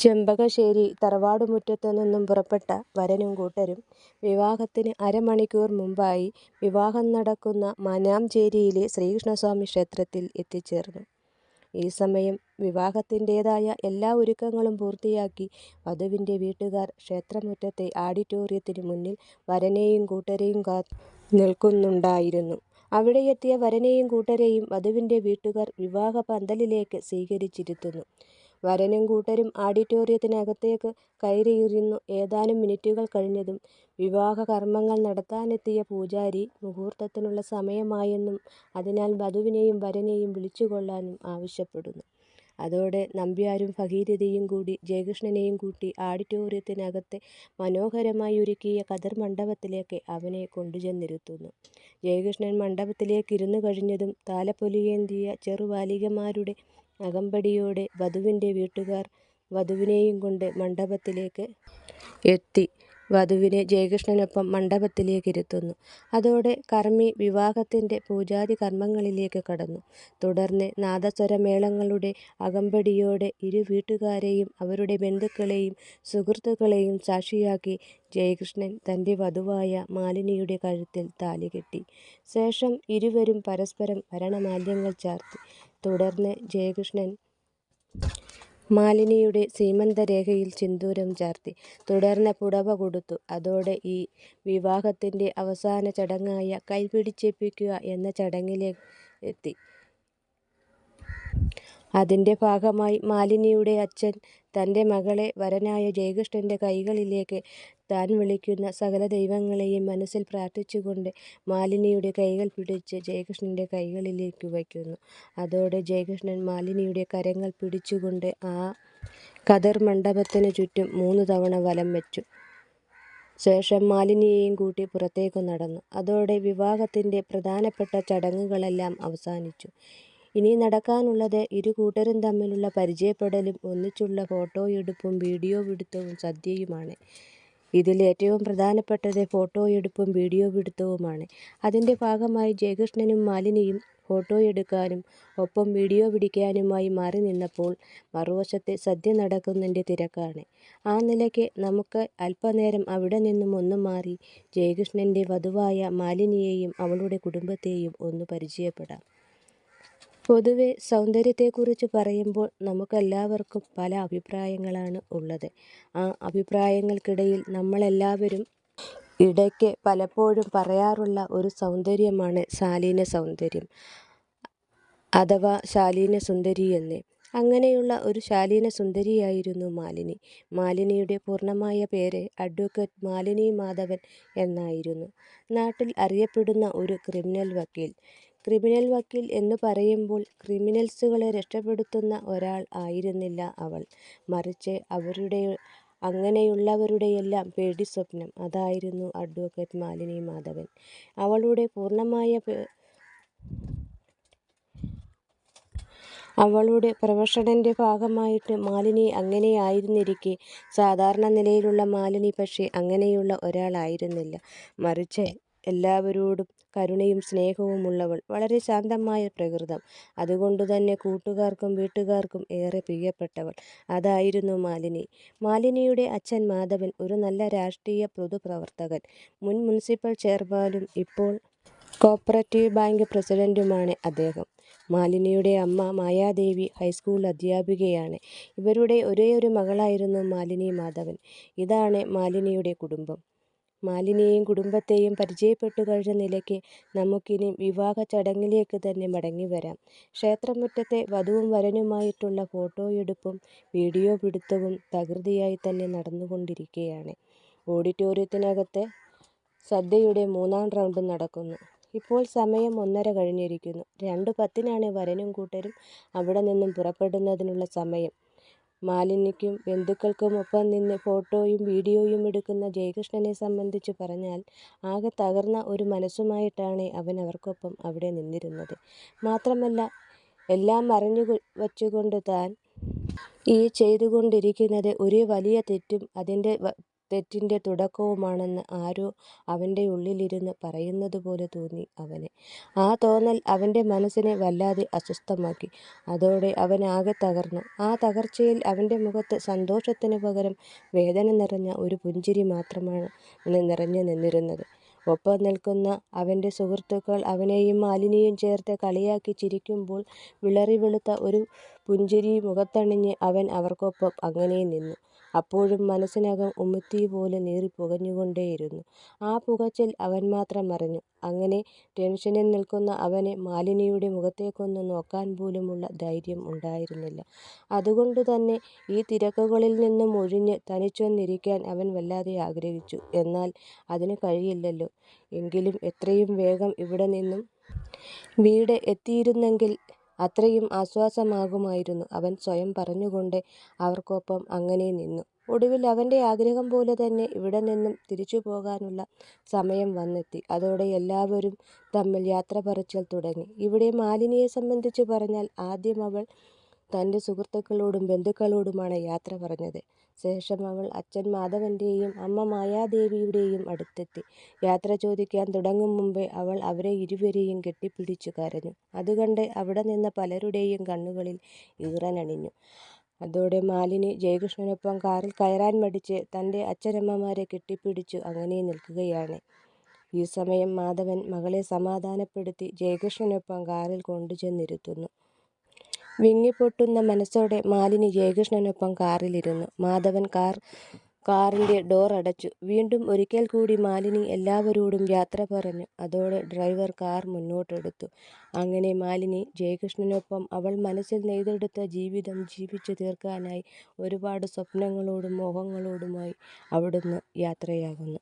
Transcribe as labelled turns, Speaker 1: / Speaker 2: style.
Speaker 1: ചെമ്പകശ്ശേരി തറവാട്ടുമുറ്റത്തു നിന്നും പുറപ്പെട്ട വരനും കൂട്ടരും വിവാഹത്തിന് അരമണിക്കൂർ മുമ്പായി വിവാഹം നടക്കുന്ന മനാംചേരിയിലെ ശ്രീകൃഷ്ണസ്വാമി ക്ഷേത്രത്തിൽ എത്തിച്ചേർന്നു. ഈ സമയം വിവാഹത്തിന്റേതായ എല്ലാ ഒരുക്കങ്ങളും പൂർത്തിയാക്കി വധുവിന്റെ വീട്ടുകാർ ക്ഷേത്രമുറ്റത്തെ ആഡിറ്റോറിയത്തിനു മുന്നിൽ വരനെയും കൂട്ടരെയും കാ നിൽക്കുന്നുണ്ടായിരുന്നു. അവിടെയെത്തിയ വരനെയും കൂട്ടരെയും വധുവിന്റെ വീട്ടുകാർ വിവാഹ പന്തലിലേക്ക് സ്വീകരിച്ചിരുത്തുന്നു. വരനും കൂട്ടരും ആഡിറ്റോറിയത്തിനകത്തേക്ക് കയറിയിരുന്നു. ഏതാനും മിനിറ്റുകൾ കഴിഞ്ഞതും വിവാഹകർമങ്ങൾ നടത്താനെത്തിയ പൂജാരി മുഹൂർത്തത്തിനുള്ള സമയമായെന്നും അതിനാൽ വധുവിനെയും വരനെയും വിളിച്ചുകൊള്ളാനും ആവശ്യപ്പെടുന്നു. അതോടെ നമ്പ്യാരും ഭഗീരഥയും കൂടി ജയകൃഷ്ണനെയും കൂട്ടി ആഡിറ്റോറിയത്തിനകത്തെ മനോഹരമായി ഒരുക്കിയ കതിർമണ്ഡപത്തിലേക്ക് അവനെ കൊണ്ടുചെന്നിരുത്തുന്നു. ജയകൃഷ്ണൻ മണ്ഡപത്തിലേക്കിരുന്നു കഴിഞ്ഞതും താലപ്പൊലിയേന്തിയ ചെറുബാലികമാരുടെ അകമ്പടിയോടെ വധുവിന്റെ വീട്ടുകാർ വധുവിനെയും കൊണ്ട് മണ്ഡപത്തിലേക്ക് എത്തി വധുവിനെ ജയകൃഷ്ണനൊപ്പം മണ്ഡപത്തിലേക്ക് ഇരുത്തുന്നു അതോടെ കർമ്മി വിവാഹത്തിന്റെ പൂജാതി കർമ്മങ്ങളിലേക്ക് കടന്നു. തുടർന്ന് നാദസ്വരമേളങ്ങളുടെ അകമ്പടിയോടെ ഇരു വീട്ടുകാരെയും അവരുടെ ബന്ധുക്കളെയും സുഹൃത്തുക്കളെയും സാക്ഷിയാക്കി ജയകൃഷ്ണൻ തന്റെ വധുവായ മാലിനിയുടെ കഴുത്തിൽ താലി കെട്ടി ശേഷം ഇരുവരും പരസ്പരം ഭരണമാല്യങ്ങൾ ചാർത്തി. തുടർന്ന് ജയകൃഷ്ണൻ മാലിനിയുടെ സീമന്തരേഖയിൽ സിന്ദൂരം ചാർത്തി. തുടർന്ന് പുടവ കൊടുത്തു. അതോടെ ഈ വിവാഹത്തിന്റെ അവസാന ചടങ്ങായ കൈപിടിച്ചേൽപ്പിക്കുക എന്ന ചടങ്ങിലെത്തി. അതിന്റെ ഭാഗമായി മാലിനിയുടെ അച്ഛൻ തന്റെ മകളെ വരനായ ജയകൃഷ്ണന്റെ കൈകളിലേക്ക് താൻ വിളിക്കുന്ന സകല ദൈവങ്ങളെയും മനസ്സിൽ പ്രാർത്ഥിച്ചുകൊണ്ട് മാലിനിയുടെ കൈകൾ പിടിച്ച് ജയകൃഷ്ണന്റെ കൈകളിലേക്ക് വയ്ക്കുന്നു. അതോടെ ജയകൃഷ്ണൻ മാലിനിയുടെ കരങ്ങൾ പിടിച്ചുകൊണ്ട് ആ കതിർമണ്ഡപത്തിനു ചുറ്റും മൂന്ന് തവണ വലം വെച്ചു ശേഷം മാലിനിയെയും കൂട്ടി പുറത്തേക്കു നടന്നു. അതോടെ വിവാഹത്തിന്റെ പ്രധാനപ്പെട്ട ചടങ്ങുകളെല്ലാം അവസാനിച്ചു. ഇനി നടക്കാനുള്ളത് ഇരു കൂട്ടരും തമ്മിലുള്ള പരിചയപ്പെടലും ഒന്നിച്ചുള്ള ഫോട്ടോയെടുപ്പും വീഡിയോ പിടുത്തവും സദ്യയുമാണ്. ഇതിൽ ഏറ്റവും പ്രധാനപ്പെട്ടത് ഫോട്ടോയെടുപ്പും വീഡിയോ പിടുത്തവുമാണ് അതിന്റെ ഭാഗമായി ജയകൃഷ്ണനും മാലിനിയും ഫോട്ടോയെടുക്കാനും ഒപ്പം വീഡിയോ പിടിക്കാനുമായി മാറി നിന്നപ്പോൾ മറുവശത്ത് സദ്യ നടക്കുന്നതിന്റെ തിരക്കാണ്. ആ നിലയ്ക്ക് നമുക്ക് അല്പനേരം അവിടെ നിന്നും ഒന്ന് മാറി ജയകൃഷ്ണന്റെ വധുവായ മാലിനിയെയും അവളുടെ കുടുംബത്തെയും ഒന്ന് പരിചയപ്പെടാം. പൊതുവെ സൗന്ദര്യത്തെക്കുറിച്ച് പറയുമ്പോൾ നമുക്കെല്ലാവർക്കും പല അഭിപ്രായങ്ങളാണ് ഉള്ളത്. ആ അഭിപ്രായങ്ങൾക്കിടയിൽ നമ്മളെല്ലാവരും ഇടയ്ക്ക് പലപ്പോഴും പറയാറുള്ള ഒരു സൗന്ദര്യമാണ് ശാലീന സൗന്ദര്യം അഥവാ ശാലീന സുന്ദരി എന്ന്. അങ്ങനെയുള്ള ഒരു ശാലീന സുന്ദരിയായിരുന്നു മാലിനി. മാലിനിയുടെ പൂർണമായ പേര് അഡ്വക്കേറ്റ് മാലിനി മാധവൻ എന്നായിരുന്നു. നാട്ടിൽ അറിയപ്പെടുന്ന ഒരു ക്രിമിനൽ വക്കീൽ. ക്രിമിനൽ വക്കീൽ എന്ന് പറയുമ്പോൾ ക്രിമിനൽസുകളെ രക്ഷപ്പെടുത്തുന്ന ഒരാൾ ആയിരുന്നില്ല അവൾ. മറിച്ച് അവരുടെ അങ്ങനെയുള്ളവരുടെയെല്ലാം പേടിസ്വപ്നം. അതായിരുന്നു അഡ്വക്കേറ്റ് മാലിനി മാധവൻ. അവളുടെ പൂർണമായ അവളുടെ പ്രൊഫഷന്റെ ഭാഗമായിട്ട് മാലിനി അങ്ങനെയായിരുന്നിരിക്കെ സാധാരണ നിലയിലുള്ള മാലിനി പക്ഷേ അങ്ങനെയുള്ള ഒരാളായിരുന്നില്ല. മറിച്ച് എല്ലാവരോടും കരുണയും സ്നേഹവുമുള്ളവൾ. വളരെ ശാന്തമായ പ്രകൃതം. അതുകൊണ്ട് തന്നെ കൂട്ടുകാർക്കും വീട്ടുകാർക്കും ഏറെ പ്രിയപ്പെട്ടവൾ. അതായിരുന്നു മാലിനി. മാലിനിയുടെ അച്ഛൻ മാധവൻ ഒരു നല്ല രാഷ്ട്രീയ പൊതുപ്രവർത്തകൻ. മുൻ മുനിസിപ്പൽ ചെയർമാനും ഇപ്പോൾ കോപ്പറേറ്റീവ് ബാങ്ക് പ്രസിഡന്റുമാണ് അദ്ദേഹം. മാലിനിയുടെ അമ്മ മായാദേവി ഹൈസ്കൂൾ അധ്യാപികയാണ്. ഇവരുടെ ഒരേയൊരു മകളായിരുന്നു മാലിനി മാധവൻ. ഇതാണ് മാലിനിയുടെ കുടുംബം. മാലിനിയെയും കുടുംബത്തെയും പരിചയപ്പെട്ടു കഴിഞ്ഞ നിലയ്ക്ക് നമുക്കിനി വിവാഹ ചടങ്ങിലേക്ക് തന്നെ മടങ്ങിവരാം. ക്ഷേത്രമുറ്റത്തെ വധുവും വരനുമായിട്ടുള്ള ഫോട്ടോയെടുപ്പും വീഡിയോ പിടുത്തവും തകൃതിയായി തന്നെ നടന്നുകൊണ്ടിരിക്കുകയാണ്. ഓഡിറ്റോറിയത്തിനകത്ത് സദ്യയുടെ മൂന്നാം റൗണ്ട് നടക്കുന്നു. ഇപ്പോൾ സമയം ഒന്നര കഴിഞ്ഞിരിക്കുന്നു. രണ്ടു പത്തിനാണ് വരനും കൂട്ടരും അവിടെ നിന്നും പുറപ്പെടുന്നതിനുള്ള സമയം. മാലിനിക്കും ബന്ധുക്കൾക്കുമൊപ്പം നിന്ന് ഫോട്ടോയും വീഡിയോയും എടുക്കുന്ന ജയകൃഷ്ണനെ സംബന്ധിച്ചു പറഞ്ഞാൽ ആകെ തകർന്ന ഒരു മനസ്സുമായിട്ടാണ് അവൻ അവർക്കൊപ്പം അവിടെ നിന്നിരുന്നത്. മാത്രമല്ല എല്ലാം മറച്ചുവച്ചുകൊണ്ട് താൻ ഈ ചെയ്തുകൊണ്ടിരിക്കുന്നത് ഒരു വലിയ തെറ്റും അതിന്റെ തെറ്റിന്റെ തുടക്കവുമാണെന്ന് ആരോ അവന്റെ ഉള്ളിലിരുന്ന് പറയുന്നതുപോലെ തോന്നി അവന്. ആ തോന്നൽ അവന്റെ മനസ്സിനെ വല്ലാതെ അസ്വസ്ഥമാക്കി. അതോടെ അവൻ ആകെ തകർന്നു. ആ തകർച്ചയിൽ അവന്റെ മുഖത്ത് സന്തോഷത്തിന് പകരം വേദന നിറഞ്ഞ ഒരു പുഞ്ചിരി മാത്രമാണ് നിറഞ്ഞു നിന്നിരുന്നത്. ഒപ്പം നിൽക്കുന്ന അവന്റെ സുഹൃത്തുക്കൾ അവനെയും മാലിനിയെയും ചേർത്ത് കളിയാക്കി ചിരിക്കുമ്പോൾ വിളറി വെളുത്ത ഒരു പുഞ്ചിരി മുഖത്തണിഞ്ഞ് അവൻ അവർക്കൊപ്പം അങ്ങനെ നിന്നു. അപ്പോഴും മനസ്സിനകം ഉമിത്തിപോലെ നീറിപ്പുകഞ്ഞുകൊണ്ടേയിരുന്നു. ആ പുകച്ചിൽ അവൻ മാത്രം അറിഞ്ഞു. അങ്ങനെ ടെൻഷനിൽ നിൽക്കുന്ന അവനെ മാലിനിയുടെ മുഖത്തേക്കൊന്ന് നോക്കാൻ പോലുമുള്ള ധൈര്യം ഉണ്ടായിരുന്നില്ല. അതുകൊണ്ട് തന്നെ ഈ തിരക്കുകളിൽ നിന്നും ഒഴിഞ്ഞ് തനിച്ചൊന്നിരിക്കാൻ അവൻ വല്ലാതെ ആഗ്രഹിച്ചു. എന്നാൽ അതിന് കഴിയില്ലല്ലോ. എങ്കിലും എത്രയും വേഗം ഇവിടെ നിന്നും വീട് എത്തിയിരുന്നെങ്കിൽ അത്രയും ആശ്വാസമാകുമായിരുന്നു. അവൻ സ്വയം പറഞ്ഞുകൊണ്ട് അവർക്കൊപ്പം അങ്ങനെ നിന്നു. ഒടുവിൽ അവന്റെ ആഗ്രഹം പോലെ തന്നെ ഇവിടെ നിന്നും തിരിച്ചു പോകാനുള്ള സമയം വന്നെത്തി. അതോടെ എല്ലാവരും തമ്മിൽ യാത്ര പറച്ചിൽ തുടങ്ങി. ഇവിടെ മാലിനിയെ സംബന്ധിച്ച് പറഞ്ഞാൽ ആദ്യം അവൾ തന്റെ സുഹൃത്തുക്കളോടും ബന്ധുക്കളോടുമാണ് യാത്ര പറഞ്ഞത്. ശേഷം അവൾ അച്ഛൻ മാധവന്റെയും അമ്മ മായാദേവിയുടെയും അടുത്തെത്തി. യാത്ര ചോദിക്കാൻ തുടങ്ങും മുമ്പേ അവൾ അവരെ ഇരുവരെയും കെട്ടിപ്പിടിച്ചു കരഞ്ഞു. അതുകണ്ട് അവിടെ നിന്ന പലരുടെയും കണ്ണുകളിൽ ഈറനണിഞ്ഞു. അതോടെ മാലിനി ജയകൃഷ്ണനൊപ്പം കാറിൽ കയറാൻ മടിച്ച് തന്റെ അച്ഛനമ്മമാരെ കെട്ടിപ്പിടിച്ചു അങ്ങനെ നിൽക്കുകയാണ്. ഈ സമയം മാധവൻ മകളെ സമാധാനപ്പെടുത്തി ജയകൃഷ്ണനൊപ്പം കാറിൽ കൊണ്ടുചെന്നിരുത്തുന്നു. വിങ്ങിപ്പൊട്ടുന്ന മനസ്സോടെ മാലിനി ജയകൃഷ്ണനൊപ്പം കാറിലിരുന്നു. മാധവൻ കാർ കാറിന്റെ ഡോർ അടച്ചു. വീണ്ടും ഒരിക്കൽ കൂടി മാലിനി എല്ലാവരോടും യാത്ര പറഞ്ഞു. അതോടെ ഡ്രൈവർ കാർ മുന്നോട്ടെടുത്തു. അങ്ങനെ മാലിനി ജയകൃഷ്ണനൊപ്പം അവൾ മനസ്സിൽ നെയ്തെടുത്ത ജീവിതം ജീവിച്ചു തീർക്കാനായി ഒരുപാട് സ്വപ്നങ്ങളോടും മോഹങ്ങളോടുമായി അവിടുന്ന് യാത്രയാകുന്നു.